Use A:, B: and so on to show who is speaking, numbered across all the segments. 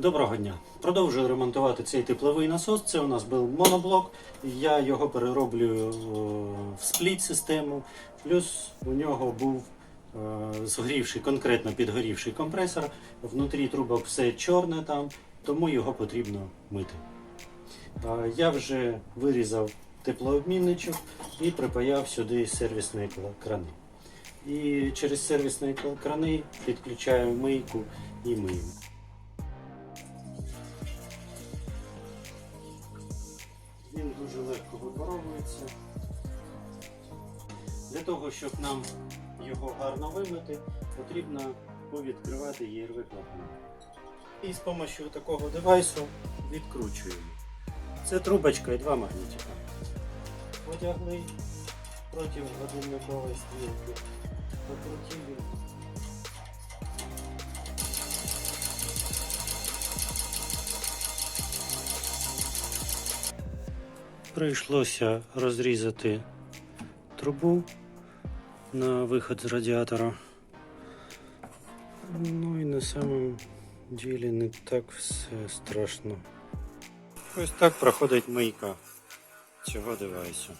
A: Доброго дня. Продовжую ремонтувати цей тепловий насос. Це у нас був моноблок. Я його перероблюю е, в спліт систему. Плюс у нього був е, згорівший, конкретно підгорівший компресор. Внутрі трубок все чорне там, тому його потрібно мити. Я вже вирізав теплообмінничок і припаяв сюди сервісні крани. І через сервісні крани підключаю мийку і мию. Випаровується. Для того, щоб нам його гарно вимити, потрібно повідкривати ЄРВ клапана. І з допомогою такого девайсу відкручуємо. Це трубочка і два магнітика. Одягли проти годинникової стрілки. Покрутили. Прийшлося розрізати трубу на виход з радіатора. Ну і на самом ділі не так все страшно. Ось так проходить мийка цього девайсу.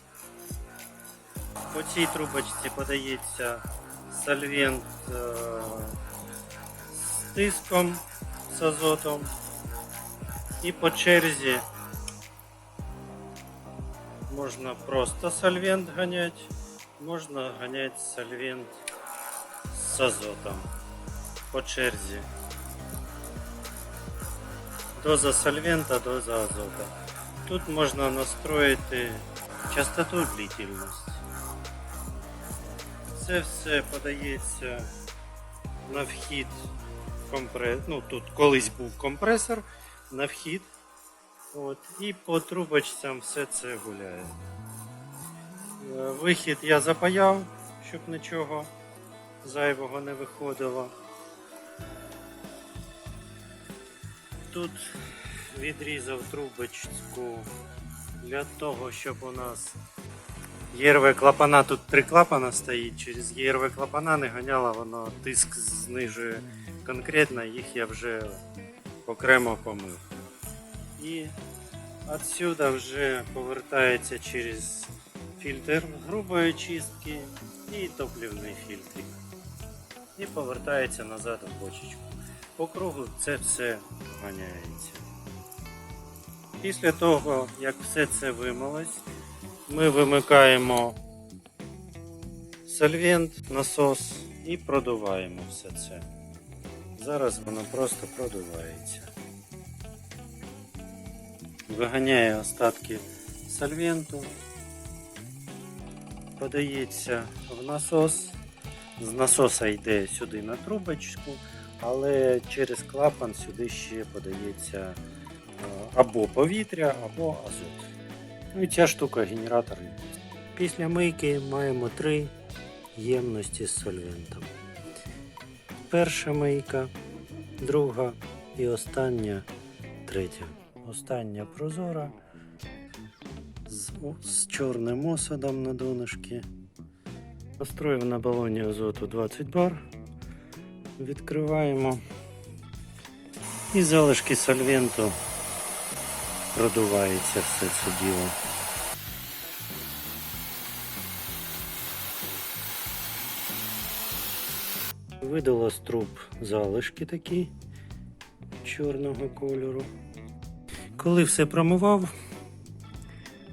A: По цій трубочці подається сольвент е, з тиском з азотом. І по черзі Можна просто сольвент гонять, можна гонять сольвент з азотом по черзі. Доза сольвента, доза азота. Тут можна настроїти частоту длительність. Це все подається на вхід компрес... Ну тут колись був компресор на вхід. От, і по трубочцям все це гуляє. Е, Вихід я запаяв, щоб нічого зайвого не виходило. Тут відрізав трубочку для того, щоб у нас ЄРВ клапана, тут три клапана стоїть, через ЄРВ клапана не ганяло, воно тиск знижує конкретно, їх я вже окремо помив. І отсюда вже повертається через фільтр грубої чистки і топливний фільтр. І повертається назад в бочечку. По кругу це все ганяється. Після того, як все це вимилось, ми вимикаємо сольвент, насос і продуваємо все це. Зараз воно просто продувається виганяє остатки сольвенту, подається в насос. З насоса йде сюди на трубочку, але через клапан сюди ще подається е, або повітря, або азот. Ну і ця штука генератор. Після мийки маємо три ємності з сольвентом. Перша мийка, друга і остання третя. Остання прозора з, з чорним осадом на донышки. Построїв на балоні азоту 20 бар. Відкриваємо. І залишки сольвенту продувається все це діло. Видало з труб залишки такі чорного кольору. Коли все промивав,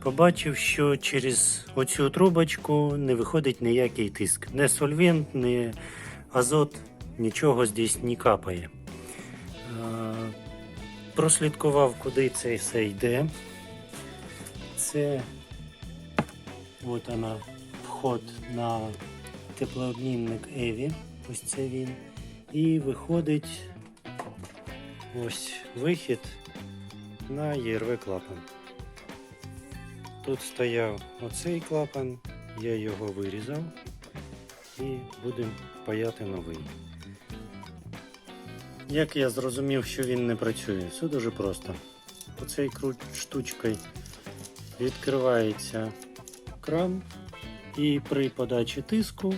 A: побачив, що через оцю трубочку не виходить ніякий тиск. Не сольвент, не азот, нічого здесь не капає. Е, Прослідкував, куди це все йде. Це от вона, вход на теплообмінник Еві. Ось це він. І виходить ось вихід на ЄРВ клапан. Тут стояв оцей клапан, я його вирізав і будемо паяти новий. Як я зрозумів, що він не працює, все дуже просто. Оцей штучкою відкривається кран і при подачі тиску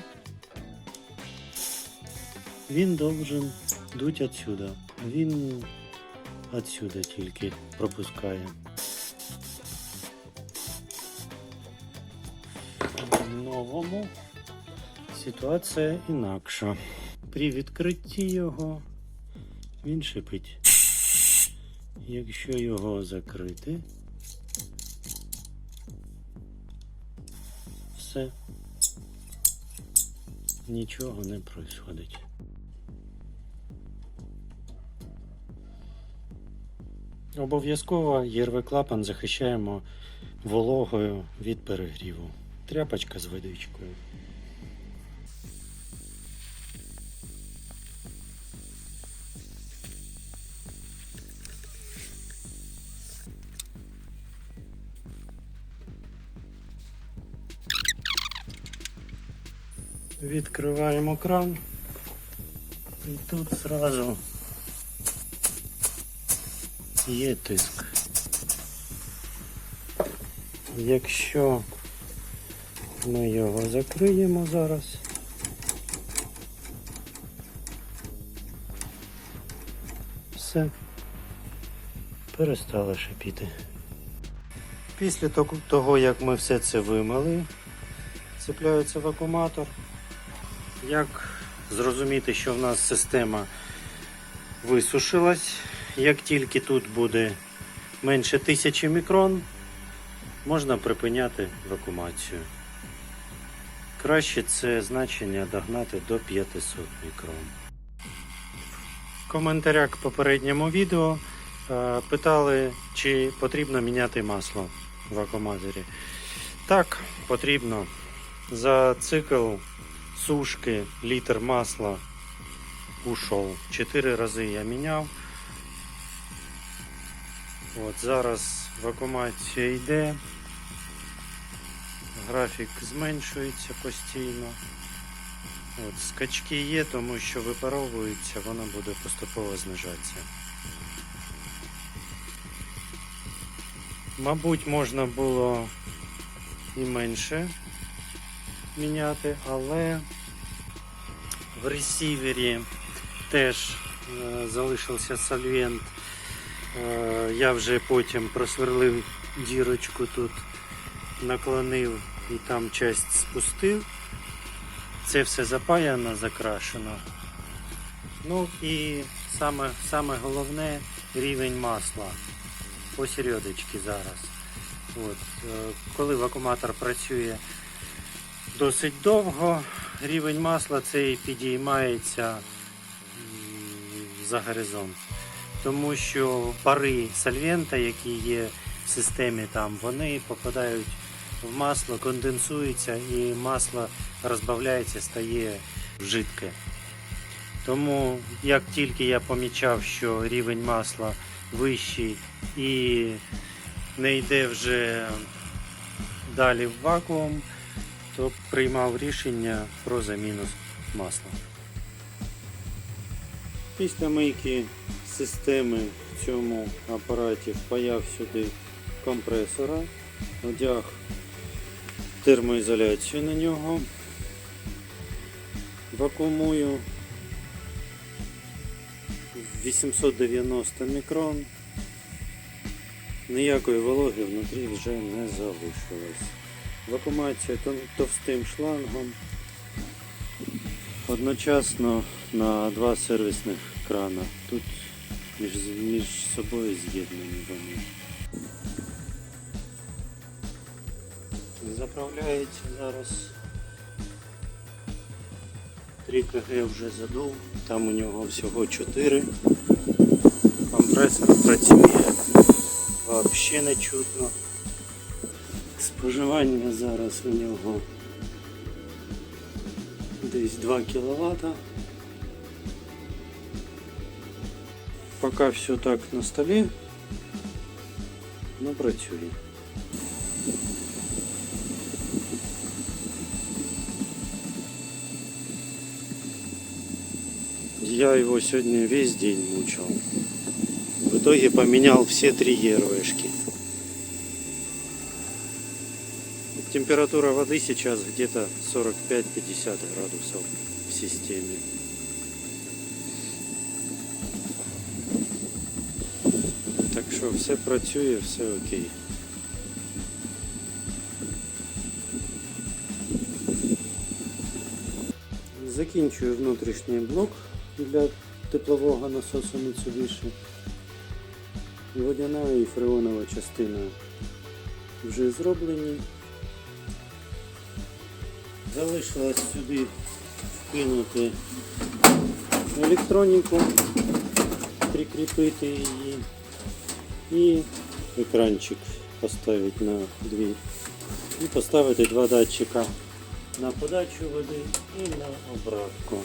A: він должен дуть отсюда. Він отсюда тільки пропускає. В новому ситуація інакша. При відкритті його він шипить. Якщо його закрити, все. Нічого не происходить. Обов'язково ЄРВ клапан захищаємо вологою від перегріву. Тряпочка з водичкою. Відкриваємо кран. І тут зразу є тиск. Якщо ми його закриємо зараз, все перестало шипіти. Після того- як ми все це вимили, цепляється вакууматор. Як зрозуміти, що в нас система висушилась, як тільки тут буде менше 1000 мікрон, можна припиняти вакуумацію. Краще це значення догнати до 500 мікрон. В коментарях к попередньому відео е, питали, чи потрібно міняти масло в вакууматорі. Так, потрібно. За цикл сушки літр масла ушов. Чотири рази я міняв. От зараз вакуумація йде. Графік зменшується постійно. От, скачки є, тому що випаровується, воно буде поступово знижатися. Мабуть, можна було і менше міняти, але в ресівері теж е, залишився сольвент. Е, я вже потім просверлив дірочку тут, наклонив і там часть спустив. Це все запаяно, закрашено. Ну і саме, саме головне рівень масла посередочки зараз. От, е, коли вакууматор працює досить довго, рівень масла цей підіймається за горизонт. Тому що пари сольвента, які є в системі, там, вони попадають в масло, конденсуються і масло розбавляється, стає жидке. Тому як тільки я помічав, що рівень масла вищий і не йде вже далі в вакуум, то приймав рішення про заміну масла. Після мийки системи в цьому апараті впаяв сюди компресора, одяг термоізоляцію на нього, вакуумую 890 мікрон. Ніякої вологи внутрі вже не залишилось. Вакуумація товстим шлангом. Одночасно на два сервісних крана. Тут між, між собою з'єднані вони. Заправляється зараз 3 кг вже задув, там у нього всього 4. Компресор працює взагалі не чутно. Споживання зараз у нього десь 2 кВт. Поки все так на столі, ну працює. Я его сегодня весь день мучил. В итоге поменял все три ЕРВшки. Температура воды сейчас где-то 45-50 градусов в системе. Що все працює, все окей. Закінчую внутрішній блок для теплового насосу Mitsubishi. Водяна і фреонова частина вже зроблені. Залишилось сюди вкинути електроніку, прикріпити її і екранчик поставити на дві. І поставити два датчика на подачу води і на обратку.